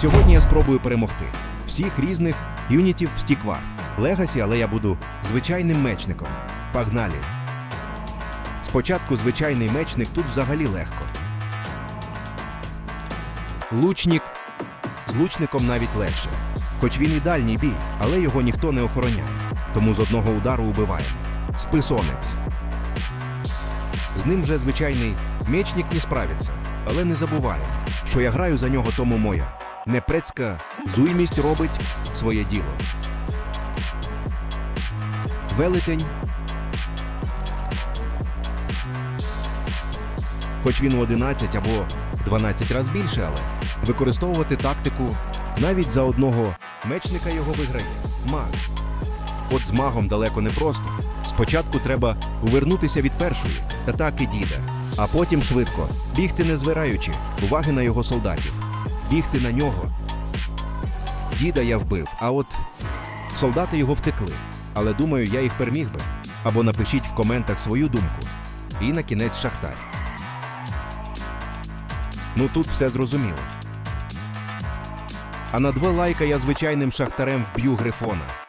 Сьогодні я спробую перемогти всіх різних юнітів в стіквар. Легасі, але я буду звичайним мечником. Погнали! Спочатку звичайний мечник тут взагалі легко. Лучник з лучником навіть легше. Хоч він і дальній бій, але його ніхто не охороняє. Тому з одного удару убиваємо. Списонець. З ним вже звичайний мечник не справиться. Але не забуваю, що я граю за нього тому моя. Непрецька зуймість робить своє діло. Велетень. Хоч він у 11 або 12 разів більше, але використовувати тактику навіть за одного мечника його виграє. Маг. От з магом далеко не просто. Спочатку треба увернутися від першої атаки діда, а потім швидко бігти не звираючи уваги на його солдатів, бігти на нього. Діда я вбив, а от солдати його втекли. Але думаю, я їх переміг би. Або напишіть в коментах свою думку. І на кінець шахтар. Ну тут все зрозуміло. А на два лайка я звичайним шахтарем вб'ю грифона.